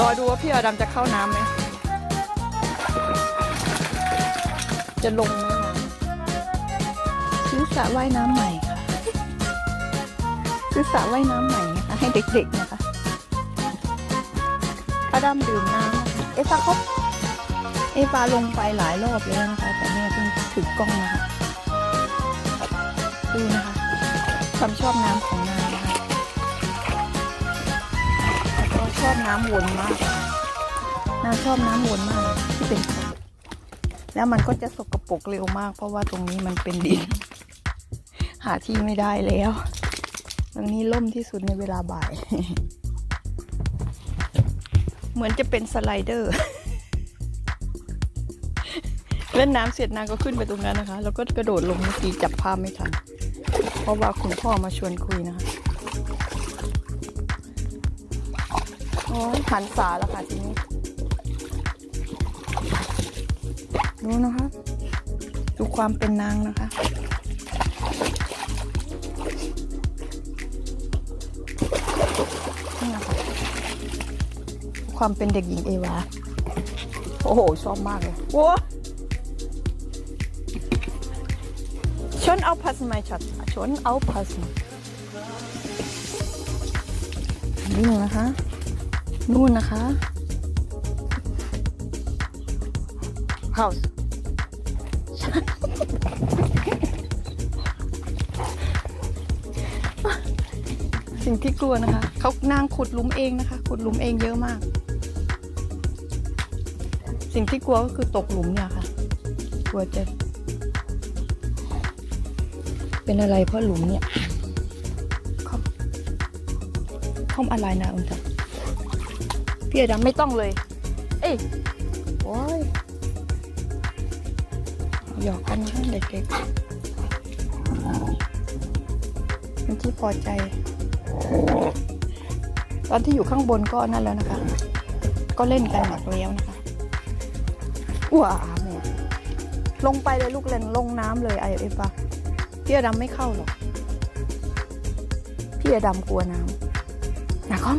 รอดูว่าพี่อดัมจะเข้าน้ำไหม จะลงไหมน้ำซื้อสระว่ายน้ำใหม่ค่ะซื้อสระว่ายน้ำใหม่นะคะให้เด็กๆนะคะอดัมดื่มน้ำนะคะเอฟาเขาเอฟาลงไปหลายรอบแล้วนะคะ แต่แม่เพิ่งถือกล้องนะคะดูนะคะความชอบน้ำของนา อบน้ำวนมากนางชอบน้ำวนมากที่เป็นสระแล้วมันก็จะสกปรกเร็วมาก เพราะว่าตรงนี้มันเป็นดิน หาที่ไม่ได้แล้วตรงนี้ล่มที่สุดในเวลาบ่าย เหมือนจะเป็นสไลเดอร์เล่นน้ำเสร็จนางก็ขึ้นไปตรงนั้นนะคะ แล้วก็กระโดดลงเมื่อกี้จับภาพไม่ทัน เพราะว่าคุณพ่อมาชวนคุยนะคะ โอ้ยหันษาแล้วค่ะทีนี้ดูนะคะ ดูความเป็นนางนะคะ ความเป็นเด็กหญิงเอวา โอ้โห ชอบมากเลยโว้ชนเอาพัสมาชัดชนเอาพัสมานี่นะคะ นู่นนะคะ house สิ่งที่กลัวนะคะ เขานางขุดหลุมเองนะคะ ขุดหลุมเองเยอะมาก สิ่งที่กลัวก็คือตกหลุมเนี่ยค่ะ กลัวจะ เป็นอะไรเพราะหลุมเนี่ยคอมคอ พี่อดำไม่ต้องเลย เอ้ยโอ้ยหยอกกันนะเด็กๆเป็นที่พอใจ ตอนที่อยู่ข้างบนก็นั่นแล้วนะคะ ก็เล่นกันหนักแล้วนะคะว้าแม่ลงไปเลยลูกเล่นลงน้ำเลยไอเอฟอะพี่อดำไม่เข้าหรอก พี่อดำกลัวน้ำนะคอม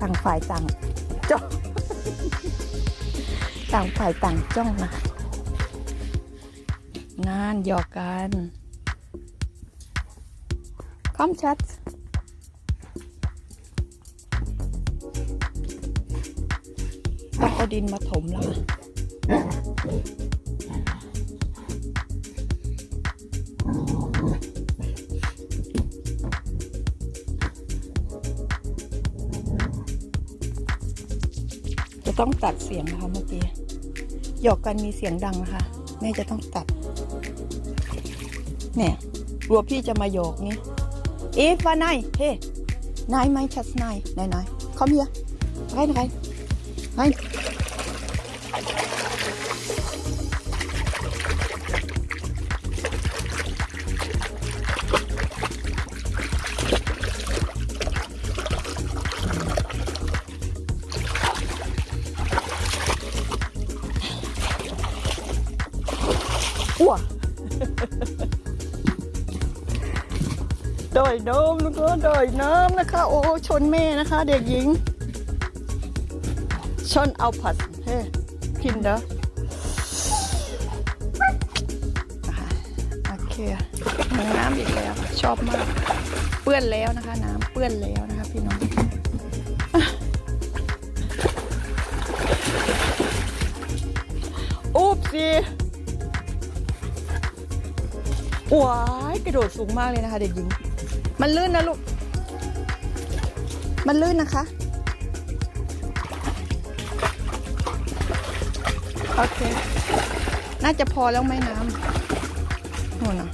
ต่างฝ่ายต่างจ้องต่างฝ่ายต่างจ้องนะคะนานหยอกกันคอมชัดต้องเอาดินมาถมแล้วค่ะ ต้องตัดเสียงนะคะเมื่อกี้หยอกกันมีเสียงดังนะคะ แม่จะต้องตัดเนี่ยกลัวพี่จะมาหยอกนี่เอ๊ะว่านายเฮ้นายไม่ชัดนายนายนายคอมเฮี อ้วดอยน้ำแล้วก็ดอยน้ำนะคะ โอ้ชนแม่นะคะ เด็กหญิง ชนเอาผัดเฮ้กินเด้อโอเคน้ำอีกแล้วชอบมาก เปื้อนแล้วนะคะ น้ำเปื้อนแล้วนะคะ พี่น้องอุ๊บสิ ว้ายกระโดดสูงมากเลยนะคะเด็กหญิง มันลื่นนะลูก มันลื่นนะคะ โอเค น่าจะพอแล้วไหมน้ำนู่นนะ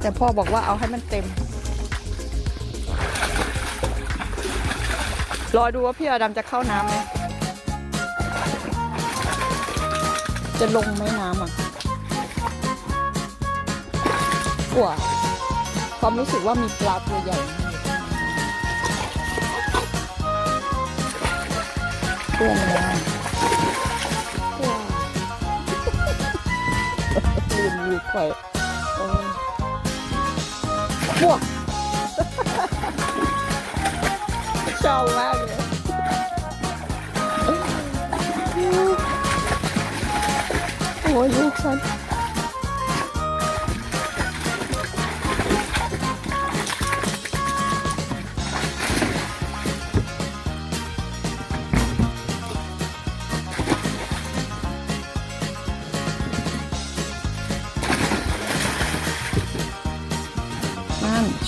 แต่พ่อบอกว่าเอาให้มันเต็ม รอดูว่าพี่อดัมจะเข้าน้ำไหมจะลงไหมน้ำอะ กว่า ความรู้สึกว่ามีปลาตัวใหญ่เพื่อนนะลืมลูกไข่พวกชอบมากเลยโอ้ยลูกฉัน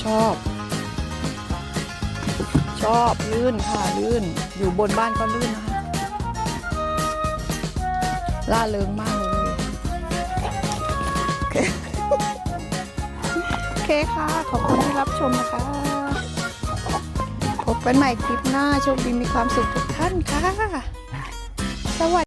ชอบ ชอบลื่นค่ะลื่น อยู่บนบ้านก็ลื่นนะคะล่าเริงมากเลยโอเคโอเคค่ะ ขอบคุณที่รับชมนะคะ พบกันใหม่คลิปหน้า โชคดีมีความสุขทุกท่านค่ะ สวัสดี